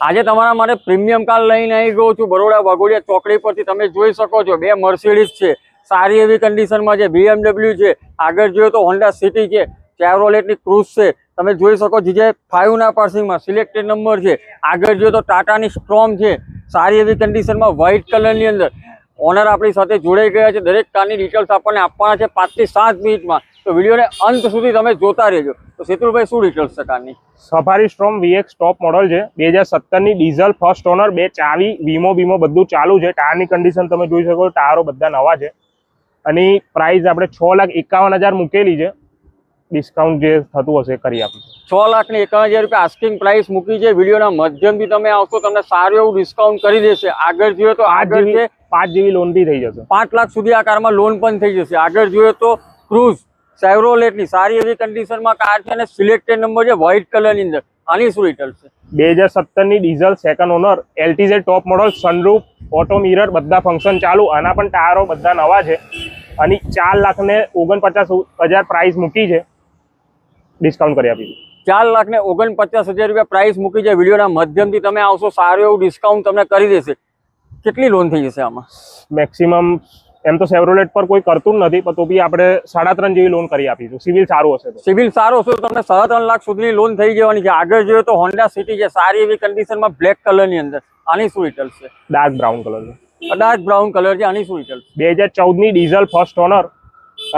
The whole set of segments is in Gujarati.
આજે તમારા માટે પ્રીમિયમ કાર લઈને આવી ગયો છું, બરોડા વાઘોડિયા ચોકડી પરથી તમે જોઈ શકો છો. બે મર્સિડીઝ છે, સારી એવી કન્ડિશનમાં છે બીએમડબલ્યુ છે, આગળ જોઈએ તો હોન્ડા સિટી છે ચેવરોલેટની ક્રુઝ છે. તમે જોઈ શકો જીજે ફાઈવના પાર્સિંગમાં સિલેક્ટેડ નંબર છે. આગળ જોઈએ તો ટાટાની સ્ટ્રોમ છે, સારી એવી કન્ડિશનમાં વ્હાઇટ કલરની અંદર. ઓનર આપણી સાથે જોડાઈ ગયા છે, દરેક કારની ડિટેલ્સ આપણને આપવાના છે પાંચથી સાત મિનિટમાં તો વિડીયોને અંત સુધી તમે જોતા રહેજો. તો સેતુલભાઈ શું ડિટેલ્સ છે કારની? Safari Storme VX top model છે. બે હજાર સત્તરની ડીઝલ ફર્સ્ટ ઓનર બે ચાવી વીમો બીમો બધું ચાલુ છે. ટાયરની કન્ડિશન તમે જોઈ શકો છો, ટાયરો બધા નવા છે. અને પ્રાઇસ આપણે છ લાખ એકાવન હજાર મૂકેલી છે. ડિસ્કાઉન્ટ જે થતું હશે કરી આપીશું. છ લાખ ને એકાવન હજાર રૂપિયા આસ્કિંગ પ્રાઇસ મૂકી છે. વિડીયોના માધ્યમથી તમે આવશો તમને સારું એવું ડિસ્કાઉન્ટ કરી દેશે. આગળ જોઈએ તો આગળ પાંચ જેવી લોન બી થઈ જશે. પાંચ લાખ સુધી આ કારમાં લોન પણ થઈ જશે. આગળ જોઈએ તો ક્રુઝ સેવરોલેટની સારી એવી કન્ડિશનમાં કાર છે અને સિલેક્ટેડ નંબર છે વ્હાઇટ કલરની અંદર. આની શું રિટર્ન છે? બે હજાર સત્તરની diesel second owner LTZ top model sunroof auto mirror બધા ફંક્શન ચાલુ. આના પણ ટાયરો બધા નવા છે. અને ચાર લાખ ને ઓગણપચાસ હજાર પ્રાઇસ મૂકી છે. ડિસ્કાઉન્ટ કરી આપી ચાર લાખ ને ઓગણપચાસ હજાર રૂપિયા પ્રાઇસ મૂકી છે. વિડીયોના માધ્યમથી તમે આવશો સારું એવું ડિસ્કાઉન્ટ તમને કરી દેશે. કેટલી લોન થઈ જશે આમાં? મેક્સિમમ એમ તો સેવરોલેટ પર કોઈ કરતું નથી પણ તો બી આપણે સાડા ત્રણ જેવી લોન કરી આપીશું. સિવિલ સારું હશે તો. સિવિલ સારો હશે તો તમને સાડા ત્રણ લાખ સુધીની લોન થઈ જવાની છે. આગળ જોઈએ તો હોન્ડા સિટી છે. સારી એવી કન્ડિશનમાં બ્લેક કલરની અંદર. આની શું રિટર્ન છે? Dark brown colour dark brown colour છે. આની શું રિટર્ન બે હજાર ચૌદની ડીઝલ ફર્સ્ટ ઓનર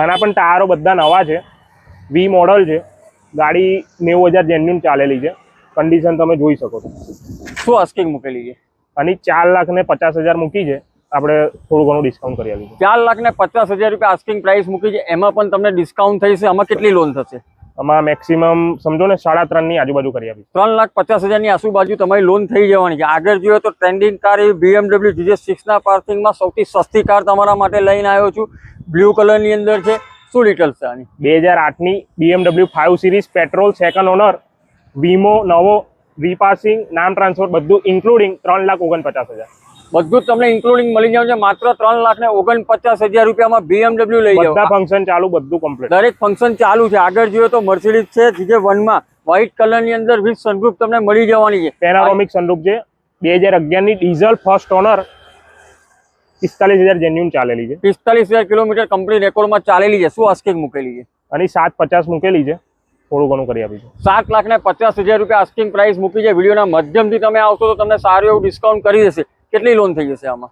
આના પણ ટાયરો બધા નવા છે. વી મોડલ છે. ગાડી નેવું હજાર જેન્યુન ચાલેલી છે. કન્ડિશન તમે જોઈ શકો છો. શું આસ્કિંગ મૂકેલી છે? અને ચાર લાખ ને પચાસ હજાર મૂકી છે. આપણે થોડું ઘણું ડિસ્કાઉન્ટ કરી આપીશું. ચાર લાખ ને પચાસ હજાર રૂપિયા આસ્કિંગ પ્રાઇસ મૂકી છે. એમાં પણ તમને ડિસ્કાઉન્ટ થઈ છે આમાં કેટલી લોન થશે? આમાં મેક્સિમમ સમજો ને સાડા ત્રણની આજુબાજુ કરી આપી ત્રણ લાખ પચાસ હજારની આજુબાજુ તમારી લોન થઈ જવાની છે. આગળ જોઈએ તો ટ્રેન્ડિંગ કાર એવી બીએમડબલ્યુ જીજે સિક્સના પાર્કિંગમાં સૌથી સસ્તી કાર તમારા માટે લઈને આવ્યો છું. બ્લુ કલરની અંદર છે. શું ડિટેલ્સ છે આની? બે હજાર આઠની BMW five series petrol second owner વીમો નવો રીપાસિંગ નામ ટ્રાન્સફર બધું ઇન્ક્લુડિંગ ત્રણ લાખ ઓગણપચાસ હજાર. બધું તમને ઇન્ક્લુડિંગ મળી છે. માત્ર ત્રણ લાખ ને ઓગણપચાસ હજાર રૂપિયામાં બીએમડબલ્યુ લઈ બધા જાઓ ફંક્શન ચાલુ બધું કમ્પ્લીટ દરેક ફંક્શન ચાલુ છે. આગળ જોઈએ તો મર્સિડીઝ છે જીજે વનમાં વ્હાઇટ કલરની અંદર વિથ સનરૂફ તમને મળી જવાની છે. પેનારોમિક સનરૂફ છે. બે હજાર અગિયારની ડીઝલ ફર્સ્ટ ઓનર પિસ્તાલીસ હજાર જેન્યુન ચાલેલી છે. પિસ્તાલીસ હજાર કિલોમીટર કંપની રેકોર્ડમાં ચાલેલી છે. શું આસ્કિંગ મૂકેલી છે? અને સાત પચાસ મૂકેલી છે. થોડું ઘણું કરી આપીશું. સાત લાખ ને પચાસ હજાર રૂપિયા આસ્કિંગ પ્રાઇસ મૂકી છે. વિડીયોના માધ્યમથી તમે આવશો તો તમને સારું એવું ડિસ્કાઉન્ટ કરી દેશે. કેટલી લોન થઈ જશે આમાં?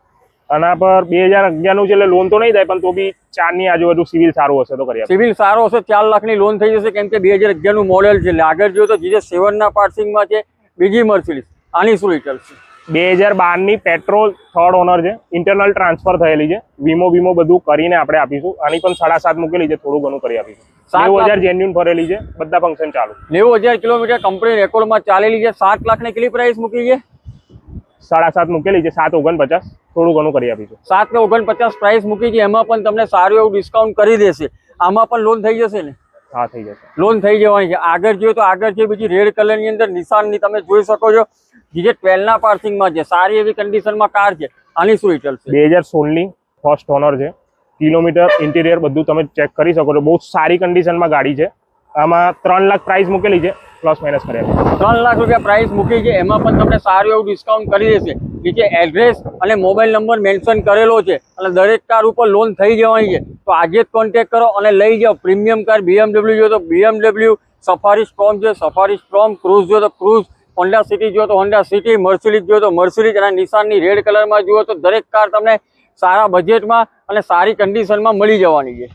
આના પર બે હજાર અગિયારનું છે એટલે લોન તો નહીં થાય પણ તો બી ચારની આજુબાજુ સિવિલ સારું હશે તો કરી સિવિલ સારો હશે ચાર લાખની લોન થઈ જશે કેમ કે બે હજાર અગિયારનું મોડેલ છે એટલે આગળ જોયું તો જીજે સેવનના પાર્સિંગમાં છે બીજી મર્સિડીઝ આની શું રિટર્ન છે બે હજાર બારની પેટ્રોલ થર્ડ ઓનર છે ઇન્ટરનલ ટ્રાન્સફર થયેલી છે વીમો વીમો બધું કરીને આપણે આપીશું આની પણ સાડા સાત મૂકેલી છે થોડું ઘણું કરી આપીશું. નેવું હજાર જેન્યુન ભરેલી છે બધા ફંક્શન ચાલુ. નેવું હજાર કિલોમીટર કંપની રેકોર્ડમાં ચાલેલી છે સાત લાખની કેટલી પ્રાઇસ મૂકી છે? સાડા સાત મૂકેલી છે સાત ઓગણપચાસ. થોડું ઘણું કરી આપીશું. સાત ને ઓગણપચાસ પ્રાઇસ મૂકી છે એમાં પણ તમને સારું એવું ડિસ્કાઉન્ટ કરી દેશે. આમાં પણ લોન થઈ જશે ને? હા થઈ જશે. લોન થઈ જવાની છે. આગળ જોઈએ તો આગળ છે બીજી રેડ કલરની અંદર નિશાનની તમે જોઈ શકો છો. જે ટ્વેલ્વના પાર્કિંગમાં છે સારી એવી કન્ડિશનમાં કાર છે. આની શું રિટર્ન બે હજાર સોળની ફર્સ્ટ ઓનર છે. કિલોમીટર ઇન્ટિરિયર બધું તમે ચેક કરી શકો છો. બહુ સારી કન્ડિશનમાં ગાડી છે. આમાં ત્રણ લાખ પ્રાઇસ મૂકેલી છે. પ્લસ માઇનસ કરી ત્રણ લાખ રૂપિયા પ્રાઇસ મૂકી છે. એમાં પણ તમને સારું એવું ડિસ્કાઉન્ટ કરી દેશે. નીચે એડ્રેસ અને મોબાઈલ નંબર મેન્શન કરેલો છે. અને દરેક કાર ઉપર લોન થઈ જવાની છે. તો આજે જ કોન્ટેક્ટ કરો અને લઈ જાઓ. પ્રીમિયમ કાર બીએમડબલ્યુ જો તો બીએમડબલ્યુ સફારી સ્ટ્રોમ છે સફારી સ્ટ્રોમ ક્રુઝ જો તો ક્રુઝ હોન્ડા સિટી જો તો હોન્ડા સિટી મર્સિડીઝ જો તો મર્સિડીઝ અને નિશાનની રેડ કલરમાં જુઓ તો દરેક કાર તમને સારા બજેટમાં અને સારી કન્ડિશનમાં મળી જવાની છે.